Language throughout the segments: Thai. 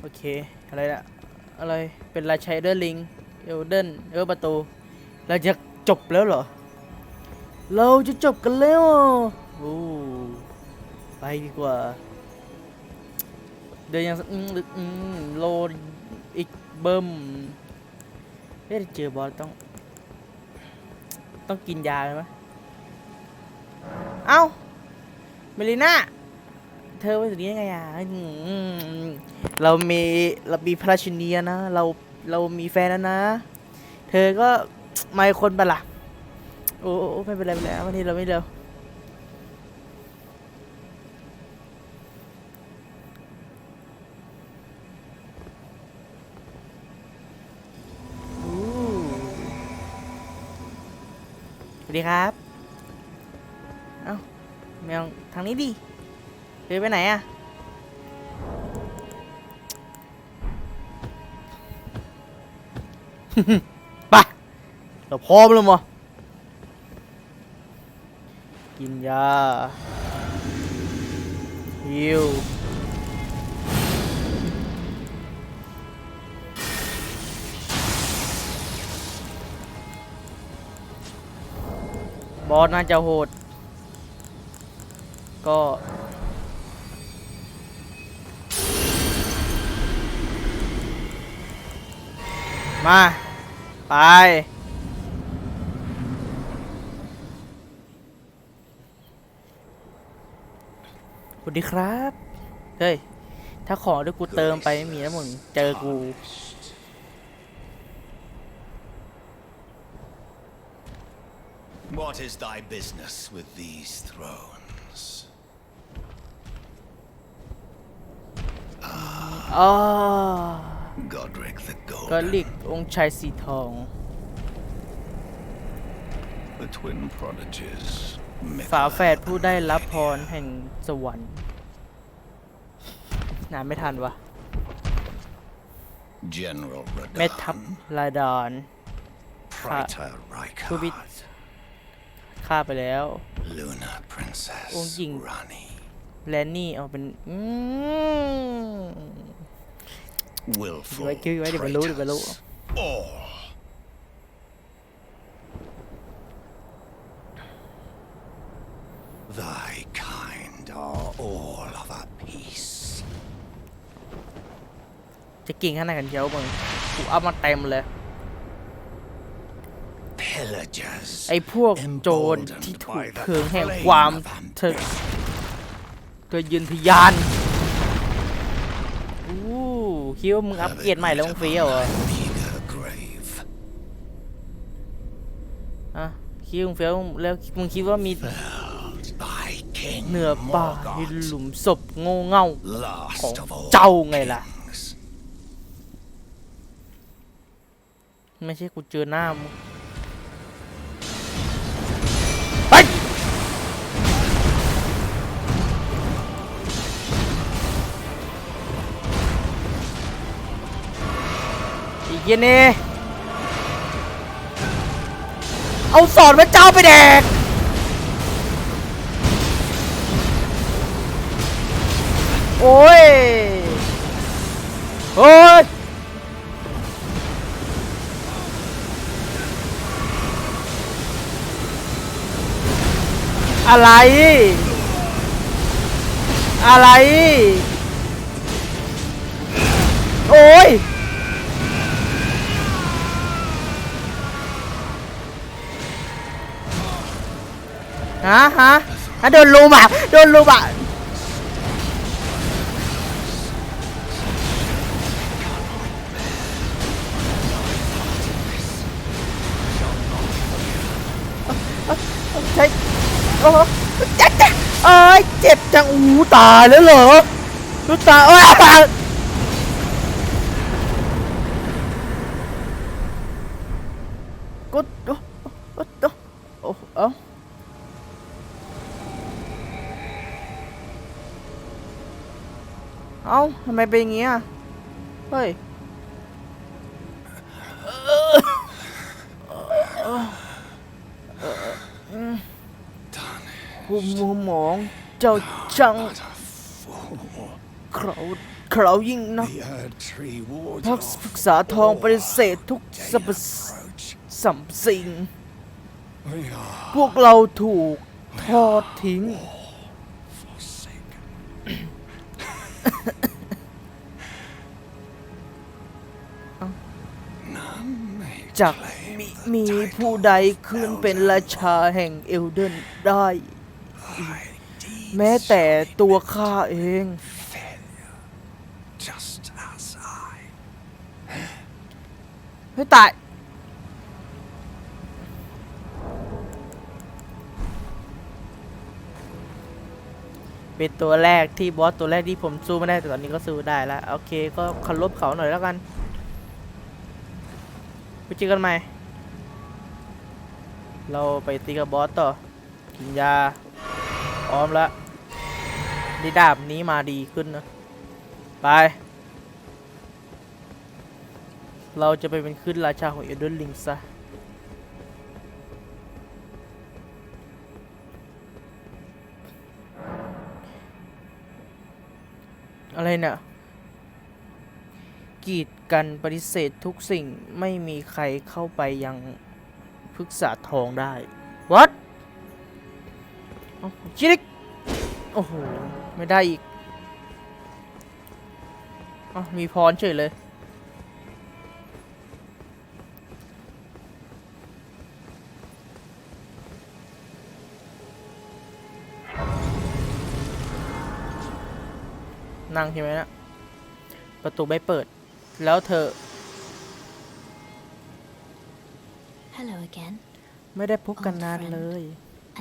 โอเค อะไรละอะไร เป็นราชัยเดอร์ลิง เอลเดนเอลประตู เราจะจบแล้วเหรอ เราจะจบกันแล้วโอ้ไปดีกว่า เดินยังอืมลึกอืมโลอีกเบิ่มเฮ้ยเจอบอลต้อง ต้องกินยาไหมเอ้าเมลิน่า เธอไปถึงนี้ยังไงอะอืมเรามีเรามีพระราชินีนะ เราเรามีแฟนแล้วนะ เธอก็ไม่คนปะล่ะโอ้โอ้ไม่เป็นไรไม่เป็นไรวันนี้เราไม่เร็วอู้สวัสดีครับ เอ้าแมวทางนี้ดิ เธอไปไหนอะไปเราพร้อมแล้วมั้งกินยาฮิวบอสน่าจะโหด ก็ มา ไป สวัสดีครับ เฮ้ย ถ้าของที่กูเติมไปไม่มีแล้วมึง เจอกู What is thy business with these thrones? อ๋อ Godric the ก็ Golden, ลิกองค์ชายสีทอง the twin prodigies, ฝา Mikhail แฝดผู้ได้รับพร and แห่งสวรรค์นานไม่ทันวะ Emilia, General แม่ทัพ Radan, ลาดอน Praetor Kubit. Rykard, ฆ่าไปแล้ว Luna Princess Ông Dình. Rani, แลนนี่เอาเป็น อืม willful ไว้คิดไว้เดี๋ยวมันรู้เดี๋ยวมันรู้ traitors, all. Thy kind are all of a piece. จะเก่งขนาดกันเชียวมึงกูเอามาเต็มเลย Pillagers, ไอ้พวกโจรที่ถูกเคืองแห่งความเธอเธอยืนพยานอู้ คิดว่ามึงอัปเกรดใหม่แล้วมึงเฟี้ยวเหรออะคิดว่ามึงเฟี้ยวแล้วมึงคิดว่ามีเหนือป่าหลุมศพโง่เง่าของเจ้าไงล่ะ ไม่ใช่กูเจอหน้ามึง อีกเยนี่เอาสอนพระเจ้าไปแดกโอ้ยโอ้ยอะไร อะไร โอ้ย ฮะฮะฮะโดนลูมอะโดนลูมอะใช่โอ้โหเจ็บเจ็บเอ้ยเจ็บจังอู้ตายแล้วเหรอดูตายเอ้ยก็โอ้โอ้โอ้โอ้ เอ้าเอ้าทำไมเป็นอย่างงี้อะ เฮ้ย Done ผู้มัวหมอง เจ้าจัง but a fool. เขาขเขายิ่งนัก The Erd Tree พัก wards ศึ off กษาทองปฏิเสธทุก they สรรพ approach. สัมสิ่ง We are พวกเราถูกทอดทิ้ง จากมิมีผู้ใดคืนเป็นราชาแห่งเอลเดนได้ แม้แต่ตัวข้าเอง failure, just as I. เฮ้ยตาย เป็นตัวแรกที่บอสตัวแรกที่ผมสู้ไม่ได้แต่ตอนนี้ก็สู้ได้แล้ว โอเคก็เคารพเขาหน่อยแล้วกัน ไปเจอกันใหม่ เราไปตีกับบอสต่อ กินยาพร้อมล้วดีดาบนี้มาดีขึ้นนะ ไป เราจะไปเป็นขึ้นราชาของเอเดนลิงซะอะไรเนี่ย กีดกันปฏิเสธทุกสิ่งไม่มีใครเข้าไปยังพฤกษาทองได้ What เอ้าชิริกโอ้โห ไม่ได้อีกอมีพรเฉยเลย นั่งใช่ไหมนะประตูไม่เปิด แล้วเธอ Hello again. ไม่ได้พบกันนานเลย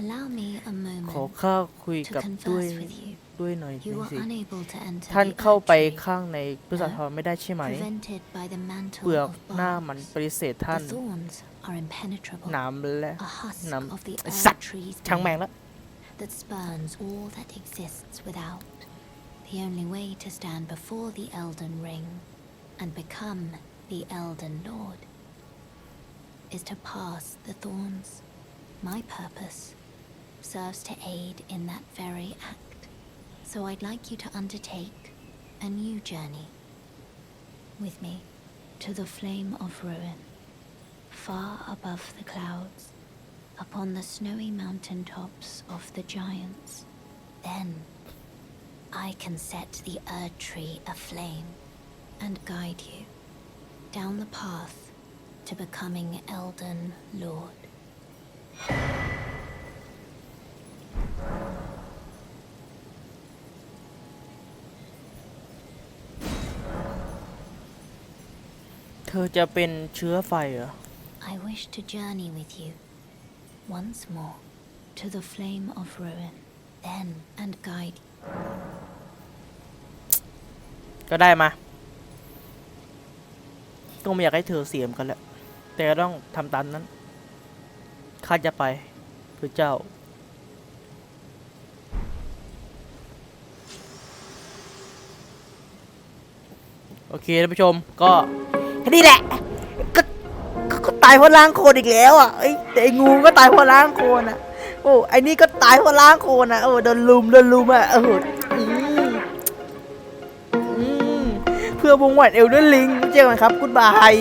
Allow me a ขอ moment ข้าคุย to กับด้วย converse with you. ด้วยหน่อย You หนึ่ง were สิ unable to enter ท่าน the เข้า Earth ไป Tree, ข้างในพฤษภาไม่ได้ใช่ไหม prevented by the mantle เปลือก of หน้า bark. มันปฏิเสธท่าน The thorns are impenetrable. หนามและ A husk Nam- of the Sat. earth tree's ช่างแมง being แล้ว that spurns all that exists without. The only way to stand before the Elden Ring and become the Elden Lord is to pass the thorns. My purpose serves to aid in that very act. So I'd like you to undertake a new journey with me to the flame of ruin, far above the clouds upon the snowy mountain tops of the giants. Then I can set the Erd Tree aflame and guide you down the path to becoming Elden Lord. เธอจะเป็นเชื้อไฟเหรอ I wish to journey with you once more to the flame of ruin, then and guide ก็ได้มา ก็ไม่อยากให้เธอเสียมกันแหล้วแต่ก็ต้องทำตามนั้นข้าจะไปเพื่อเจ้า โอเคท่านผู้ชมก็แค่นี้แหละก็ก็ก็ตายเพราะล้างโคลนอีกแล้วอะไอ้แต่ไอ้งูก็ตายเพราะล้างโคลนอะโอ้ไอ้นี่ก็ตายเพราะล้างโคลนอะโอ้โดนลุมโดนลุมอะเอออื อืมเพื่อวงแหวนเอลเดอร์ลิงเจอกันครับ กุดบาย